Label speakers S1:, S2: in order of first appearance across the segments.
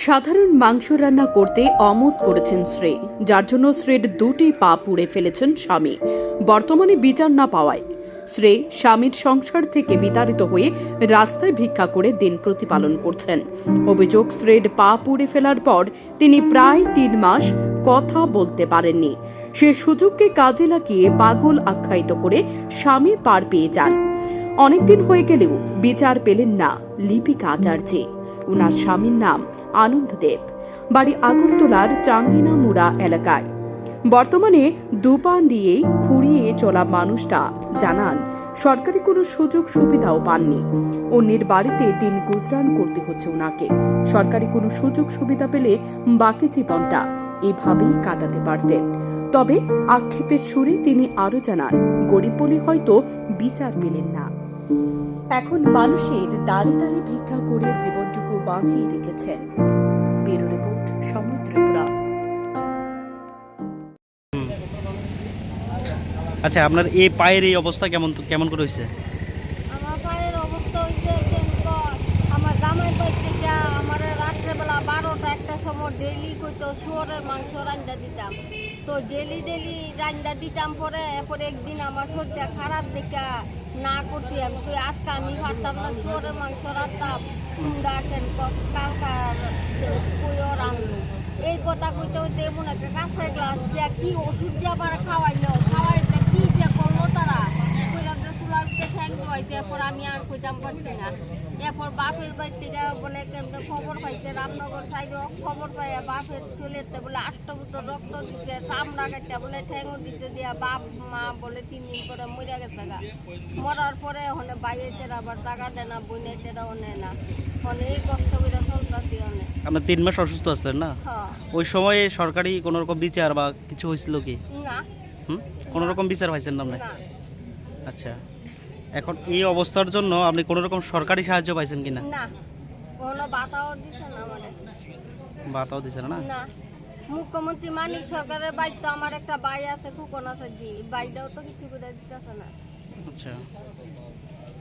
S1: সাধারণ মাংস রান্না করতে অমত করেছেন শ্রী, যার জন্য শ্রীর দুটি পা পুড়ে ফেলেছেন স্বামী। বর্তমানে বিচার না পাওয়ায় শ্রী স্বামীর সংসার থেকে বিতাড়িত হয়ে রাস্তায় ভিক্ষা করে দিন প্রতিপালন করছেন। অভিযোগ শ্রেড পা পুড়ে ফেলার পর তিনি প্রায় তিন মাস কথা বলতে পারেননি। সে সুযোগকে কাজে লাগিয়ে পাগল আখ্যায়িত করে স্বামী পার পেয়ে যান। অনেকদিন হয়ে গেলেও বিচার পেলেন না লিপিকা আচার্যে। ওনার স্বামীর নাম আনন্দদেব। বাড়ি আগরতলার চাঙ্গিনামুড়া এলাকায়। বর্তমানে দুপান দিয়ে খুঁড়িয়ে চলা মানুষটা জানান, সরকারি কোনো সুযোগ সুবিধাও পাননি। অন্যের বাড়িতে দিন গুজরান করতে হচ্ছে ওনাকে সরকারি কোনো সুযোগ সুবিধা পেলে বাকি জীবনটা এভাবেই কাটাতে পারতেন। তবে আক্ষেপের সুরে তিনি আরও জানান, গরিব বলে হয়তো বিচার পেলেন না। এখন মানুষের দাঁড়ে দাঁড়িয়ে ভিক্ষা করে জীবনটুকু বাঁচিয়ে রেখেছেন। ব্যুরো রিপোর্ট, সমুদ্রপুরা।
S2: আচ্ছা আপনার এই পায়ের এই অবস্থা কেমন কেমন করে হয়েছে
S3: আমার পায়ের অবস্থা হইছে কেমন আমার জামাই বাড়ি থেকে আমার রাত্রেবেলা বারোটা একটা সময় ডেলি কইতো শুয়োরের মাংস রান্দা দিতাম। তো ডেলি ডেলি রান্দা দিতাম পরে এরপরে একদিন আমার শরীরটা খারাপ দেখে না করতে আমি তুই আজকে আমি পারতাম না শুয়োরের মাংস রাখতাম কুমড়া কেন কালকার রান্ধু এই কথা কইতে হইতে এমন একটা কাঁচা গ্লাস দিয়া কি ওষুধ দিয়ে আবার খাওয়াইলো খাওয়াইতে কি যে করল তারা কইলাম যে ঠ্যাং ধোয়াইতে এরপর আমি আর কইতাম পারছি না। এরপর বাপের বাড়ি থেকে বলে কেমনে খবর পাইছে? রামনগর সাইডে খবর পাইয়া বাপের চলেতে বলে আষ্টভূত রক্ত দিতে চামড়া কাটতে বলে ঠ্যাংও দিতে দিয়া বাপ মা বলে তিন দিন করে মরে গেছে গা। মরার পরে ওখানে বাইরেতে আবার টাকা দেয় না বইনেতেরাও নেয় না। মানে এই কষ্ট করে অনেক
S2: আপনার তিন মাস অসুস্থ আসলেন না?
S3: হ্যাঁ
S2: ওই সময়ে সরকারি কোনো রকম বিচার বা কিছু হয়েছিল কি?
S3: না।
S2: হুম? কোনো রকম বিচার পাইছেন না আপনি?
S3: না।
S2: আচ্ছা। এখন এই অবস্থার জন্য আপনি কোনো রকম সরকারি সাহায্য পাইছেন কিনা?
S3: না। কোনো বাতাও দিছে না মানে
S2: বাতাও দিছেন না?
S3: না। মুখ্যমন্ত্রী মানিক সরকারের বাড়ি তো আমার একটা বাই আছে খুকন আছে জি বাইটাও তো কিছু করে দিতেছে না।
S2: আচ্ছা।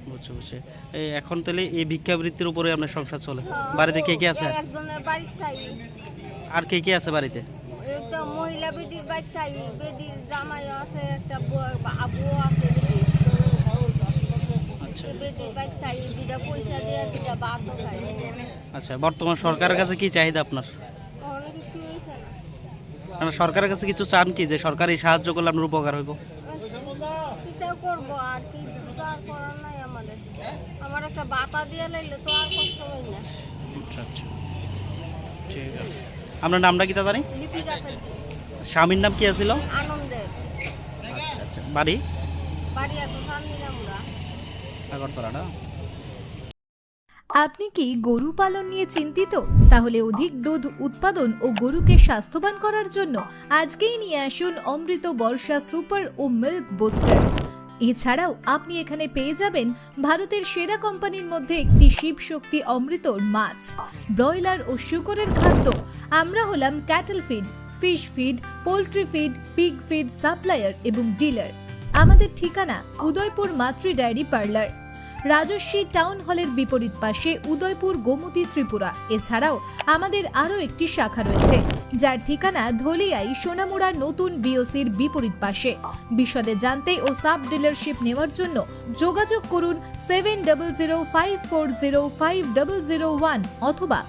S2: বুঝছি বুঝছি। এই এখন তাহলে এই ভিক্ষাবৃত্তির উপরে আপনার সংসার চলে। বাড়িতে কে কে আছে?
S3: এই একজনের বাড়ির থাই।
S2: আর কে কে আছে বাড়িতে?
S3: একটা মহিলা বেদির বাড়ির থাই। বেদির জামাই আছে একটা আবুও আছে বেদির
S2: আচ্ছা
S3: বেদির বাড়ির থাই দুটা পয়সা দিয়ে দুটা বাদ খাই
S2: আচ্ছা বর্তমান সরকারের কাছে কি চাহিদা আপনার?
S3: অনেক কিছু
S2: মানে সরকারের কাছে কিছু চান কি যে সরকারি সাহায্য করলে আপনার উপকার হইব?
S3: আমার একটা বাতা দিয়ে লাইলে তো আর কষ্ট না।
S2: আচ্ছা আচ্ছা। ঠিক আছে। আপনার নামটা কি
S3: ফেলছি
S2: স্বামীর নাম কি আছিল? আচ্ছা আচ্ছা। বাড়ি?
S3: বাড়ি
S2: আগরতলা না
S4: আপনি কি গরু পালন নিয়ে চিন্তিত? তাহলে অধিক দুধ উৎপাদন ও গরুকে স্বাস্থ্যবান করার জন্য আজকেই নিয়ে আসুন অমৃত বর্ষা সুপার ও মিল্ক বুস্টার। এছাড়াও আপনি এখানে পেয়ে যাবেন ভারতের সেরা কোম্পানির মধ্যে একটি শিব শক্তি অমৃতর মাছ, ব্রয়লার ও শুকরের খাদ্য। আমরা হলাম cattle feed, fish feed, poultry feed, pig feed supplier এবং ডিলার। আমাদের ঠিকানা উদয়পুর মাতৃ ডায়েরি পার্লার। রাজস্বী টাউন হলের বিপরীত পাশে উদয়পুর গোমতী ত্রিপুরা। এছাড়াও আমাদের আরও একটি শাখা রয়েছে, যার ঠিকানা ধলিয়াই সোনামুড়া নতুন বিওসির বিপরীত পাশে। বিশদে জানতে ও সাব ডিলারশিপ নেওয়ার জন্য যোগাযোগ করুন seven double zero five four zero five double zero one অথবা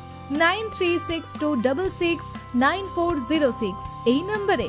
S4: nine three six two double six nine four zero six. এই নম্বরে